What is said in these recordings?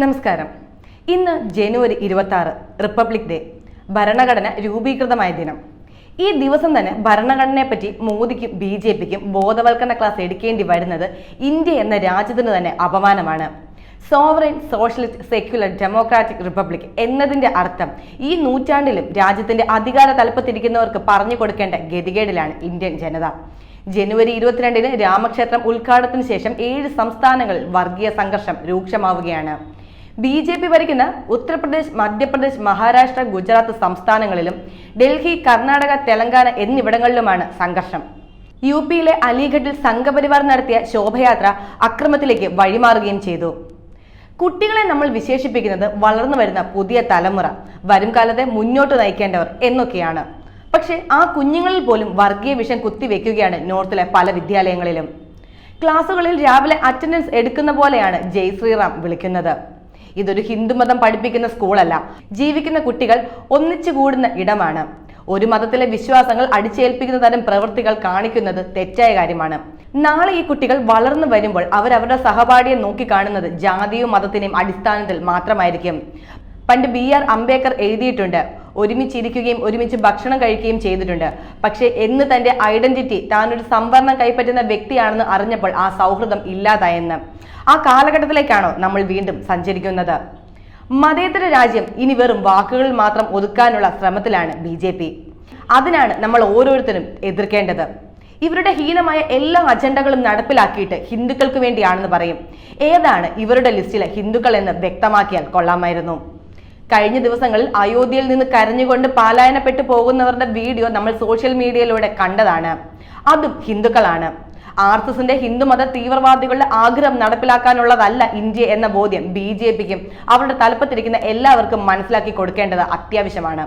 നമസ്കാരം. ഇന്ന് ജനുവരി ഇരുപത്തി റിപ്പബ്ലിക് ഡേ ഭരണഘടന രൂപീകൃതമായ ദിനം. ഈ ദിവസം തന്നെ ഭരണഘടനയെപ്പറ്റി മോദിക്കും ബി ജെ പിക്കും ബോധവൽക്കരണ ക്ലാസ് എടുക്കേണ്ടി വരുന്നത് ഇന്ത്യ എന്ന രാജ്യത്തിന് തന്നെ അപമാനമാണ്. Sovereign socialist secular democratic republic എന്നതിന്റെ അർത്ഥം ഈ നൂറ്റാണ്ടിലും രാജ്യത്തിന്റെ അധികാര തലപ്പത്തിരിക്കുന്നവർക്ക് പറഞ്ഞു കൊടുക്കേണ്ട ഗതികേടിലാണ് ഇന്ത്യൻ ജനത. ജനുവരി ഇരുപത്തിരണ്ടിന് രാമക്ഷേത്രം ഉദ്ഘാടനത്തിന് ശേഷം ഏഴ് സംസ്ഥാനങ്ങളിൽ വർഗീയ സംഘർഷം രൂക്ഷമാവുകയാണ്. ബി ജെ പി ഭരിക്കുന്ന ഉത്തർപ്രദേശ് മധ്യപ്രദേശ് മഹാരാഷ്ട്ര ഗുജറാത്ത് സംസ്ഥാനങ്ങളിലും ഡൽഹി കർണാടക തെലങ്കാന എന്നിവിടങ്ങളിലുമാണ് സംഘർഷം. യു പിയിലെ അലിഗഡിൽ സംഘപരിവാർ നടത്തിയ ശോഭയാത്ര അക്രമത്തിലേക്ക് വഴിമാറുകയും ചെയ്തു. കുട്ടികളെ നമ്മൾ വിശേഷിപ്പിക്കുന്നത് വളർന്നു വരുന്ന പുതിയ തലമുറ. വരും കാലത്തെ മുന്നോട്ട് നയിക്കേണ്ടവർ എന്നൊക്കെയാണ്. പക്ഷേ ആ കുഞ്ഞുങ്ങളിൽ പോലും വർഗീയ വിഷം കുത്തിവെക്കുകയാണ് നോർത്തിലെ പല വിദ്യാലയങ്ങളിലും. ക്ലാസ്സുകളിൽ രാവിലെ അറ്റൻഡൻസ് എടുക്കുന്ന പോലെയാണ് ജയ് ശ്രീറാം വിളിക്കുന്നത്. ഇതൊരു ഹിന്ദുമതം പഠിപ്പിക്കുന്ന സ്കൂളല്ല. ജീവിക്കുന്ന കുട്ടികൾ ഒന്നിച്ചു കൂടുന്ന ഇടമാണ്. ഒരു മതത്തിലെ വിശ്വാസങ്ങൾ അടിച്ചേൽപ്പിക്കുന്ന തരം പ്രവൃത്തികൾ കാണിക്കുന്നത് തെറ്റായ കാര്യമാണ്. നാളെ ഈ കുട്ടികൾ വളർന്നു വരുമ്പോൾ അവരവരുടെ സഹപാഠിയെ നോക്കിക്കാണുന്നത് ജാതിയും മതത്തിനെയും അടിസ്ഥാനത്തിൽ മാത്രമായിരിക്കും. പണ്ട് ബി ആർ അംബേദ്കർ എഴുതിയിട്ടുണ്ട് ഒരുമിച്ചിരിക്കുകയും ഒരുമിച്ച് ഭക്ഷണം കഴിക്കുകയും ചെയ്തിട്ടുണ്ട്. പക്ഷേ എന്ന് തന്റെ ഐഡന്റിറ്റി താൻ ഒരു സംവരണം കൈപ്പറ്റുന്ന വ്യക്തിയാണെന്ന് അറിഞ്ഞപ്പോൾ ആ സൗഹൃദം ഇല്ലാതായെന്ന്. ആ കാലഘട്ടത്തിലേക്കാണോ നമ്മൾ വീണ്ടും സഞ്ചരിക്കുന്നത്? മതേതര രാജ്യം ഇനി വെറും വാക്കുകളിൽ മാത്രം ഒതുക്കാനുള്ള ശ്രമത്തിലാണ് ബി ജെ പി. അതിനാണ് നമ്മൾ ഓരോരുത്തരും എതിർക്കേണ്ടത്. ഇവരുടെ ഹീനമായ എല്ലാ അജണ്ടകളും നടപ്പിലാക്കിയിട്ട് ഹിന്ദുക്കൾക്ക് വേണ്ടിയാണെന്ന് പറയും. ഏതാണ് ഇവരുടെ ലിസ്റ്റിലെ ഹിന്ദുക്കൾ എന്ന് വ്യക്തമാക്കിയാൽ കൊള്ളാമായിരുന്നു. കഴിഞ്ഞ ദിവസങ്ങളിൽ അയോധ്യയിൽ നിന്ന് കരഞ്ഞുകൊണ്ട് പാലായനപ്പെട്ടു പോകുന്നവരുടെ വീഡിയോ നമ്മൾ സോഷ്യൽ മീഡിയയിലൂടെ കണ്ടതാണ്. അതും ഹിന്ദുക്കളാണ്. ആർ എസ് എസിന്റെ ഹിന്ദുമത തീവ്രവാദികളുടെ ആഗ്രഹം നടപ്പിലാക്കാനുള്ളതല്ല ഇന്ത്യ എന്ന ബോധ്യം ബി ജെ പിക്കും അവരുടെ തലപ്പത്തിരിക്കുന്ന എല്ലാവർക്കും മനസ്സിലാക്കി കൊടുക്കേണ്ടത് അത്യാവശ്യമാണ്.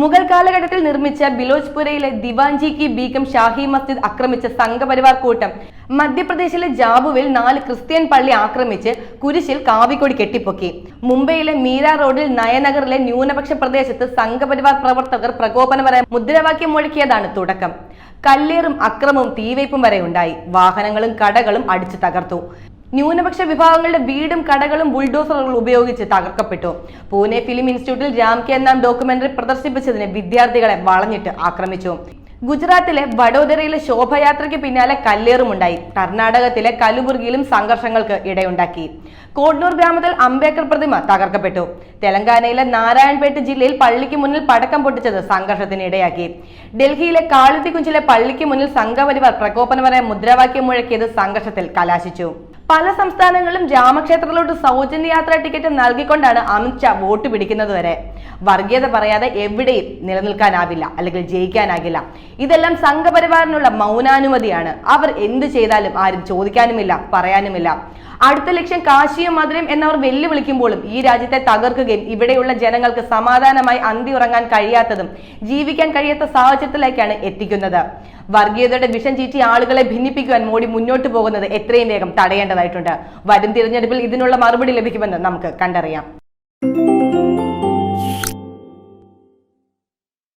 മുഗൾ കാലഘട്ടത്തിൽ നിർമ്മിച്ച ബിലോജ്പുരയിലെ ദിവാൻജി കി ബീഗം ഷാഹി മസ്ജിദ് ആക്രമിച്ച സംഘപരിവാർ കൂട്ടം മധ്യപ്രദേശിലെ ജാബുവിൽ നാല് ക്രിസ്ത്യൻ പള്ളി ആക്രമിച്ച് കുരിശിൽ കാവിക്കൊടി കെട്ടിപ്പൊക്കി. മുംബൈയിലെ മീര റോഡിൽ നയനഗറിലെ ന്യൂനപക്ഷ പ്രദേശത്ത് സംഘപരിവാർ പ്രവർത്തകർ പ്രകോപനപരമായ മുദ്രാവാക്യം മുഴക്കിയതാണ് തുടക്കം. കല്ലേറും അക്രമവും തീവയ്പും വരെ ഉണ്ടായി. വാഹനങ്ങളും കടകളും അടിച്ചു തകർത്തു. ന്യൂനപക്ഷ വിഭാഗങ്ങളുടെ വീടും കടകളും ബുൾഡോസറുകൾ ഉപയോഗിച്ച് തകർക്കപ്പെട്ടു. പൂനെ ഫിലിം ഇൻസ്റ്റിറ്റ്യൂട്ടിൽ രാം കെ നാം ഡോക്യുമെന്ററി പ്രദർശിപ്പിച്ചതിന് വിദ്യാർത്ഥികളെ വളഞ്ഞിട്ട് ആക്രമിച്ചു. ഗുജറാത്തിലെ വഡോദരയിലെ ശോഭയാത്രയ്ക്ക് പിന്നാലെ കല്ലേറുമുണ്ടായി. കർണാടകത്തിലെ കലുബുർഗിയിലും സംഘർഷങ്ങൾക്ക് ഇടയുണ്ടാക്കി. കോഡ്നൂർ ഗ്രാമത്തിൽ അംബേദ്കർ പ്രതിമ തകർക്കപ്പെട്ടു. തെലങ്കാനയിലെ നാരായൺപേട്ട് ജില്ലയിൽ പള്ളിക്ക് മുന്നിൽ പടക്കം പൊട്ടിച്ചത് സംഘർഷത്തിന് ഇടയാക്കി ഡൽഹിയിലെ കാളുത്തിക്കുഞ്ചിലെ പള്ളിക്ക് മുന്നിൽ സംഘപരിവാർ പ്രകോപനപരമായ മുദ്രാവാക്യം മുഴക്കിയത് സംഘർഷത്തിൽ കലാശിച്ചു. പല സംസ്ഥാനങ്ങളിലും രാമക്ഷേത്രത്തിലോട്ട് സൗജന്യ യാത്രാ ടിക്കറ്റ് നൽകിക്കൊണ്ടാണ് അമിത് ഷാ വോട്ട് പിടിക്കുന്നത് വരെ. വർഗീയത പറയാതെ എവിടെയും നിലനിൽക്കാനാവില്ല അല്ലെങ്കിൽ ജയിക്കാനാകില്ല. ഇതെല്ലാം സംഘപരിവാറിനുള്ള മൗനാനുമതിയാണ്. അവർ എന്ത് ചെയ്താലും ആരും ചോദിക്കാനുമില്ല പറയാനുമില്ല. അടുത്ത ലക്ഷ്യം കാശിയും മധുരയും എന്നവർ വെല്ലുവിളിക്കുമ്പോഴും ഈ രാജ്യത്തെ തകർക്കുകയും ഇവിടെയുള്ള ജനങ്ങൾക്ക് സമാധാനമായി അന്തി ഉറങ്ങാൻ കഴിയാത്തതും ജീവിക്കാൻ കഴിയാത്ത സാഹചര്യത്തിലേക്കാണ് എത്തിക്കുന്നത്. വർഗീയതയുടെ വിഷം ചീറ്റി ആളുകളെ ഭിന്നിപ്പിക്കുവാൻ മോഡി മുന്നോട്ട് പോകുന്നത് എത്രയും വേഗം തടയേണ്ടതായിട്ടുണ്ട്. വരും തിരഞ്ഞെടുപ്പിൽ ഇതിനുള്ള മറുപടി ലഭിക്കുമെന്ന് നമുക്ക് കണ്ടറിയാം.